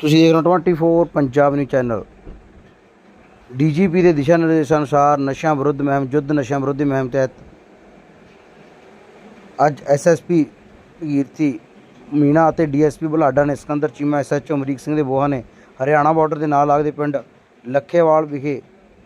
ਤੁਸੀਂ ਦੇਖ ਰਹੇ ਹੋ 24 ਪੰਜਾਬ ਨਿਊਜ਼ ਚੈਨਲ ਡੀਜੀਪੀ ਦੇ ਦਿਸ਼ਾ ਨਿਰਦੇਸ਼ਾਂ ਅਨੁਸਾਰ ਨਸ਼ਿਆਂ ਵਿਰੁੱਧ ਮੁਹਿੰਮ, ਯੁੱਧ ਨਸ਼ਿਆਂ ਵਿਰੋਧੀ ਮੁਹਿੰਮ ਤਹਿਤ ਅੱਜ ਐਸਐਸਪੀ ਕੀਰਤੀ, ਮੀਨਾ ਅਤੇ ਡੀਐਸਪੀ ਬੁਲਾਡਾ ਨੇ ਸਿਕੰਦਰ ਚੀਮਾ ਐਸਐਚਓ ਅਮਰੀਕ ਸਿੰਘ ਦੇ ਬੋਹਾ ਨੇ ਹਰਿਆਣਾ ਬਾਰਡਰ ਦੇ ਨਾਲ ਲੱਗਦੇ ਪਿੰਡ ਲੱਖੇਵਾਲ ਵਿਖੇ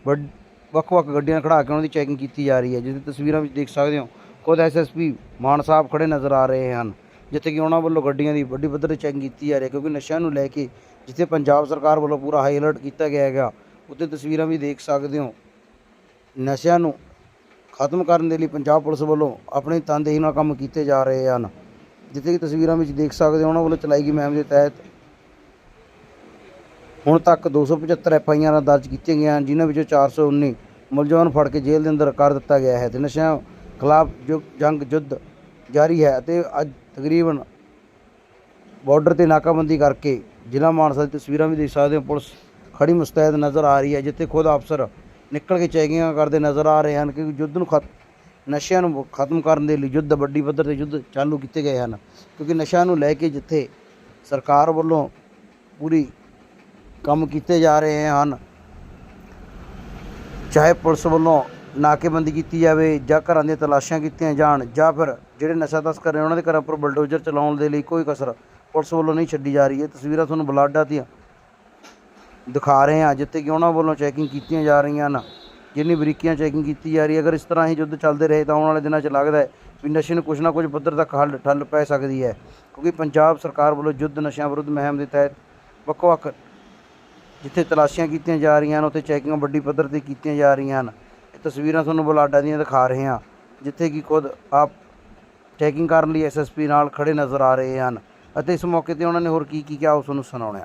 ਵੱਡ- ਵੱਖ-ਵੱਖ ਗੱਡੀਆਂ ਖੜਾ ਕੇ ਉਹਨਾਂ ਦੀ ਚੈਕਿੰਗ ਕੀਤੀ ਜਾ ਰਹੀ ਹੈ। ਜਿਸ ਦੀ ਤਸਵੀਰਾਂ ਵਿੱਚ ਦੇਖ ਸਕਦੇ ਹੋ, ਖੁਦ ਐਸਐਸਪੀ ਮਾਨ ਸਾਹਿਬ ਖੜੇ ਨਜ਼ਰ ਆ ਰਹੇ ਹਨ। ਜਿੱਥੇ ਕਿ ਉਹਨਾਂ ਵੱਲੋਂ ਗੱਡੀਆਂ ਦੀ ਵੱਡੀ ਪੱਧਰ ਤੇ ਚੈਕਿੰਗ ਕੀਤੀ ਜਾ ਰਹੀ ਹੈ, ਕਿਉਂਕਿ ਨਸ਼ਿਆਂ ਨੂੰ ਲੈ ਕੇ ਜਿੱਥੇ ਪੰਜਾਬ ਸਰਕਾਰ ਵੱਲੋਂ ਪੂਰਾ ਹਾਈ ਅਲਰਟ ਕੀਤਾ ਗਿਆ ਹੈਗਾ ਉੱਤੇ ਤਸਵੀਰਾਂ ਵੀ ਦੇਖ ਸਕਦੇ ਹੋ। ਨਸ਼ਿਆਂ ਨੂੰ ਖਤਮ ਕਰਨ ਦੇ ਲਈ ਪੰਜਾਬ ਪੁਲਿਸ ਵੱਲੋਂ ਆਪਣੀ ਤਨਦੇਹੀ ਨਾਲ ਕੰਮ ਕੀਤੇ ਜਾ ਰਹੇ ਹਨ। ਜਿੱਥੇ ਕਿ ਤਸਵੀਰਾਂ ਵਿੱਚ ਦੇਖ ਸਕਦੇ ਹੋ, ਉਹਨਾਂ ਵੱਲੋਂ ਚਲਾਈ ਗਈ ਮੁਹਿੰਮ ਦੇ ਤਹਿਤ ਹੁਣ ਤੱਕ 275 ਐਫ ਆਈ ਆਰਾਂ ਦਰਜ ਕੀਤੀਆਂ ਗਈਆਂ ਹਨ, ਜਿਨ੍ਹਾਂ ਵਿੱਚੋਂ 419 ਮੁਲਜ਼ਮਾਂ ਨੂੰ ਫੜ ਕੇ ਜੇਲ੍ਹ ਦੇ ਅੰਦਰ ਕਰ ਦਿੱਤਾ ਗਿਆ ਹੈ। ਤੇ ਨਸ਼ਿਆਂ ਖਿਲਾਫ ਜੋ ਜੰਗ ਯੁੱਧ ਜਾਰੀ ਹੈ ਅਤੇ ਅੱਜ ਤਕਰੀਬਨ ਬਾਰਡਰ ਤੇ ਨਾਕਾਬੰਦੀ ਕਰਕੇ ਜ਼ਿਲ੍ਹਾ ਮਾਨਸਾ ਦੀ ਤਸਵੀਰਾਂ ਵੀ ਦੇਖ ਸਕਦੇ ਹੋ। ਪੁਲਿਸ ਖੜੀ ਮੁਸਤੈਦ ਨਜ਼ਰ ਆ ਰਹੀ ਹੈ, ਜਿੱਥੇ ਖੁਦ ਅਫਸਰ ਨਿਕਲ ਕੇ ਚੈਕਿੰਗਾਂ ਕਰਦੇ ਨਜ਼ਰ ਆ ਰਹੇ ਹਨ ਕਿਉਂਕਿ ਯੁੱਧ ਨੂੰ ਖਤ, ਨਸ਼ਿਆਂ ਨੂੰ ਖਤਮ ਕਰਨ ਦੇ ਲਈ ਯੁੱਧ ਵੱਡੀ ਪੱਧਰ ਤੇ ਯੁੱਧ ਚਾਲੂ ਕੀਤੇ ਗਏ ਹਨ, ਕਿਉਂਕਿ ਨਸ਼ਿਆਂ ਨੂੰ ਲੈ ਕੇ ਜਿੱਥੇ ਸਰਕਾਰ ਵੱਲੋਂ ਪੂਰੀ ਕੰਮ ਕੀਤੇ ਜਾ ਰਹੇ ਹਨ, ਚਾਹੇ ਪੁਲਿਸ ਵੱਲੋਂ ਨਾਕੇਬੰਦੀ ਕੀਤੀ ਜਾਵੇ ਜਾਂ ਘਰਾਂ ਦੀਆਂ ਤਲਾਸ਼ਾਂ ਕੀਤੀਆਂ ਜਾਣ ਜਾਂ ਫਿਰ ਜਿਹੜੇ ਨਸ਼ਾ ਤਸਕਰ ਨੇ, ਉਹਨਾਂ ਦੇ ਘਰਾਂ ਉੱਪਰ ਬਲਡੋਜ਼ਰ ਚਲਾਉਣ ਦੇ ਲਈ ਕੋਈ ਕਸਰ ਪੁਲਿਸ ਵੱਲੋਂ ਨਹੀਂ ਛੱਡੀ ਜਾ ਰਹੀ ਹੈ। ਤਸਵੀਰਾਂ ਤੁਹਾਨੂੰ ਬਲਾਡਾ ਦੀਆਂ ਦਿਖਾ ਰਹੇ ਹਾਂ, ਜਿੱਥੇ ਕਿ ਉਹਨਾਂ ਵੱਲੋਂ ਚੈਕਿੰਗ ਕੀਤੀਆਂ ਜਾ ਰਹੀਆਂ ਹਨ। ਜਿੰਨੀ ਬਰੀਕੀਆਂ ਚੈਕਿੰਗ ਕੀਤੀ ਜਾ ਰਹੀ ਹੈ। ਅਗਰ ਇਸ ਤਰ੍ਹਾਂ ਹੀ ਯੁੱਧ ਚੱਲਦੇ ਰਹੇ, ਤਾਂ ਆਉਣ ਵਾਲੇ ਦਿਨਾਂ 'ਚ ਲੱਗਦਾ ਹੈ ਵੀ ਨਸ਼ੇ ਨੂੰ ਕੁਝ ਨਾ ਕੁਝ ਪੱਧਰ ਤੱਕ ਹੱਲ ਠੱਲ ਪੈ ਸਕਦੀ ਹੈ। ਕਿਉਂਕਿ ਪੰਜਾਬ ਸਰਕਾਰ ਵੱਲੋਂ ਯੁੱਧ ਨਸ਼ਿਆਂ ਵਿਰੁੱਧ ਮੁਹਿੰਮ ਦੇ ਤਹਿਤ ਵੱਖੋ ਵੱਖ ਜਿੱਥੇ ਤਲਾਸ਼ੀਆਂ ਕੀਤੀਆਂ ਜਾ ਰਹੀਆਂ ਹਨ, ਉੱਥੇ ਚੈਕਿੰਗਾਂ ਵੱਡੀ ਪੱਧਰ ਤੇ ਕੀਤੀਆਂ ਜਾ ਰਹੀਆਂ ਹਨ। ਇਹ ਤਸਵੀਰਾਂ ਤੁਹਾਨੂੰ ਬਲਾਡਾ ਦੀਆਂ ਦਿਖਾ ਰਹੇ ਹਾਂ, ਜਿੱਥੇ ਕਿ ਖੁਦ ਆਪ ਚੈਕਿੰਗ ਕਰਨ ਲਈ ਐਸਐਸਪੀ ਨਾਲ ਖੜੇ ਨਜ਼ਰ ਆ ਰਹੇ ਹਨ ਅਤੇ ਇਸ ਮੌਕੇ ਤੇ ਉਹਨਾਂ ਨੇ ਹੋਰ ਕੀ ਕੀ ਕਿਹਾ ਉਸ ਨੂੰ ਸੁਣਾਉਣਾ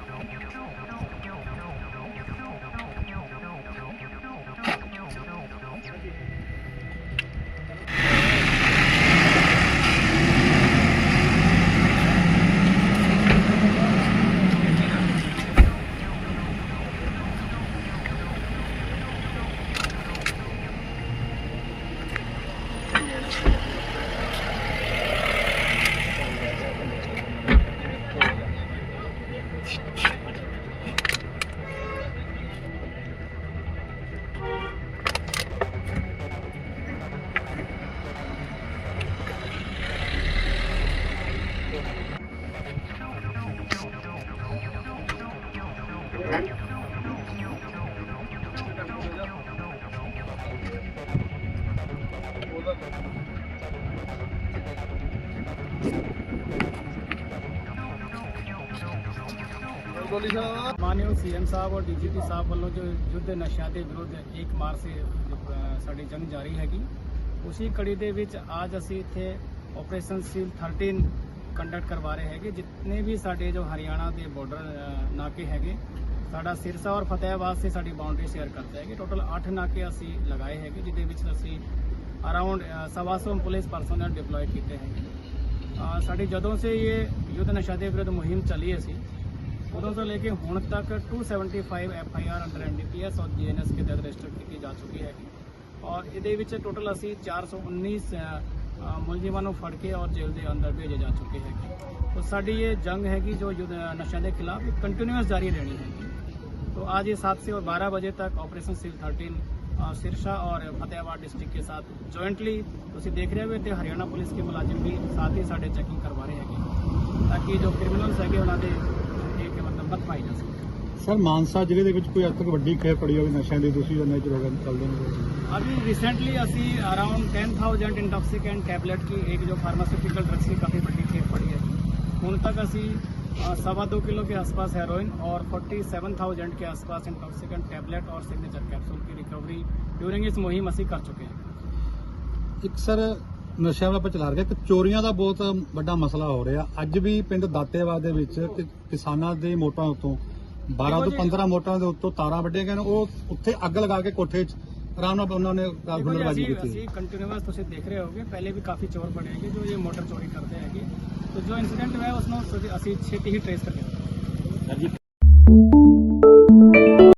ਹੈ ਮਾਨਯੋਗ ਸੀਐਮ ਸਾਹਿਬ ਔਰ ਡੀਜੀਪੀ ਸਾਹਿਬ ਵੱਲੋਂ ਜੋ ਯੁੱਧ ਨਸ਼ਿਆਂ ਦੇ ਵਿਰੁੱਧ 1 ਮਾਰਚ ਸੇ ਸਾਡੀ ਜੰਗ ਜਾਰੀ ਹੈਗੀ। ਉਸੇ ਕੜੀ ਦੇ ਵਿੱਚ ਅੱਜ ਅਸੀਂ ਇੱਥੇ ਆਪਰੇਸ਼ਨ ਸੀਲ 13 ਕੰਡਕਟ ਕਰਵਾ ਰਹੇ ਹੈਗੇ ਜਿੰਨੇ ਵੀ ਸਾਡੇ ਜੋ ਹਰਿਆਣਾ ਦੇ ਬਾਰਡਰ ਨਾਕੇ ਹੈਗੇ ਸਾਡਾ ਸਿਰਸਾ ਔਰ ਫਤਿਹਾਬਾਦ ਸੇ ਸਾਡੀ ਬਾਉਂਡਰੀ ਸ਼ੇਅਰ ਕਰਦੇ ਹੈਗੇ। ਟੋਟਲ 8 ਨਾਕੇ ਅਸੀਂ ਲਗਾਏ ਹੈਗੇ ਜਿਹਦੇ ਵਿੱਚ ਅਸੀਂ ਅਰਾਊਂਡ ਸਵਾ ਸੌ ਪੁਲਿਸ ਪਰਸਨਲ ਡਿਪਲੋਏ ਕੀਤੇ ਹੈਗੇ। ਅ, ਸਾਡੀ ਜਦੋਂ ਸੇ ਇਹ ਯੁੱਧ ਨਸ਼ਾ ਦੇ ਵਿਰੁੱਧ ਮੁਹਿੰਮ ਚੱਲੀ ਅਸੀਂ ਉਦੋਂ ਤੋਂ ਲੈ ਕੇ ਹੁਣ ਤੱਕ 275 F I R under NDPS ਔਰ ਜੀਐਨਐਸ ਕੇ ਤਹਿਤ ਰਜਿਸਟਰ ਕੀਤੀ ਜਾ ਚੁੱਕੀ ਹੈ ਔਰ ਇਹਦੇ ਵਿੱਚ ਟੋਟਲ ਅਸੀਂ 419 ਅ, ਅ, ਮੁਲਜ਼ਮਾਂ ਨੂੰ ਫੜ ਕੇ ਔਰ ਜੇਲ੍ਹ ਦੇ ਅੰਦਰ ਭੇਜੇ ਜਾ ਚੁੱਕੇ ਹੈਗੇ तो ਸਾਡੀ ਇਹ ਜੰਗ ਹੈਗੀ ਜੋ ਯੁੱਧ ਨਸ਼ਿਆਂ ਦੇ ਖਿਲਾਫ ਇਹ ਕੰਟੀਨਿਊਸ ਜਾਰੀ ਰਹਿਣੀ ਹੈ तो आज ये सात से और बारह बजे तक ऑपरेशन सील थर्टीन सिरसा और फतेहाबाद डिस्ट्रिक्ट के साथ ਜੁਆਇੰਟਲੀ ਤੁਸੀਂ ਦੇਖ ਰਹੇ ਹੋ ਤੇ ਹਰਿਆਣਾ ਪੁਲਿਸ ਕੇ ਮੁਲਾਜ਼ਮ ਵੀ ਸਾਥ ਹੀ ਸਾਡੇ ਚੈਕਿੰਗ ਕਰਵਾ ਰਹੇ ਹੈਗੇ ਤਾਂ ਕਿ ਜੋ ਕ੍ਰਿਮੀਨਲਸ ਹੈਗੇ ਉਹਨਾਂ ਦੇ ਇੱਕ ਮਤਲਬ ਮਤ ਪਾਈ ਜਾ ਸਕੇ ਸਰ ਮਾਨਸਾ ਜ਼ਿਲ੍ਹੇ ਦੇ ਵਿੱਚ ਕੋਈ ਅੱਜ ਤੱਕ ਵੱਡੀ ਖੇਪ ਪੜੀ ਹੋਵੇ ਨਸ਼ਿਆਂ ਦੀ ਤੁਸੀਂ ਜੰਨੇ ਚ ਰੋਗਨ ਚੱਲਦੇ ਨੇ अभी रिसेंटली ਅਸੀਂ अराउंड 10000 इंटॉक्सिकेंट टैबलेट की एक जो फार्मास्यूटिकल ड्रग्स की काफ़ी बड़ी खेप पड़ी है ਹੁਣ तक ਅਸੀਂ अ, सवा दो किलो के आसपास हेरोइन और 47,000 के आसपास इंटॉक्सिकेंट टैबलेट और सिग्नेचर कैप्सूल की रिकवरी ड्यूरिंग इस मुहिम ਅਸੀਂ ਕਰ ਚੁੱਕੇ ਹਾਂ ਇੱਕ ਸਰ ਨਸ਼ਿਆਂ ਦਾ ਆਪਾਂ ਚਲਾ ਰਹੇ ਕਿ ਚੋਰੀਆਂ ਦਾ ਬਹੁਤ ਵੱਡਾ ਮਸਲਾ ਹੋ ਰਿਹਾ। ਅੱਜ ਵੀ ਪਿੰਡ ਦਾਤੇਵਾਦ ਦੇ ਵਿੱਚ ਕਿ- ਕਿਸਾਨਾਂ ਦੇ ਮੋਟਰਾਂ ਉੱਤੋਂ 12 ਤੋਂ 15 ਮੋਟਰਾਂ ਦੇ ਉੱਤੋਂ ਤਾਰਾਂ ਵੱਢੀਆਂ ਗਈਆਂ ਨੇ ਉਹ ਉੱਥੇ ਅੱਗ ਲਗਾ ਕੇ ਕੋਠੇ 'ਚ ਆਰਾਮ ਨਾਲ ਉਹਨਾਂ ਨੇ ਦੇਖੋ ਜੀ, ਹੁਲੜਬਾਜ਼ੀ ਅਸੀਂ ਕੀਤੀ। ਅਸੀਂ ਕੰਟੀਨਿਊਸ ਤੁਸੀਂ ਦੇਖ ਰਹੇ ਹੋਗੇ ਪਹਿਲੇ ਵੀ ਕਾਫੀ ਚੋਰ ਬਣੇ ਹੈਗੇ ਜੋ ਇਹ ਮੋਟਰ ਚੋਰੀ ਕਰਦੇ ਹੈਗੇ। ਤੇ ਜੋ ਇਨਸੀਡੈਂਟ ਹੋਇਆ ਉਸ ਨੂੰ ਅਸੀਂ ਛੇਤੀ ਹੀ ਟ੍ਰੇਸ ਕਰਕੇ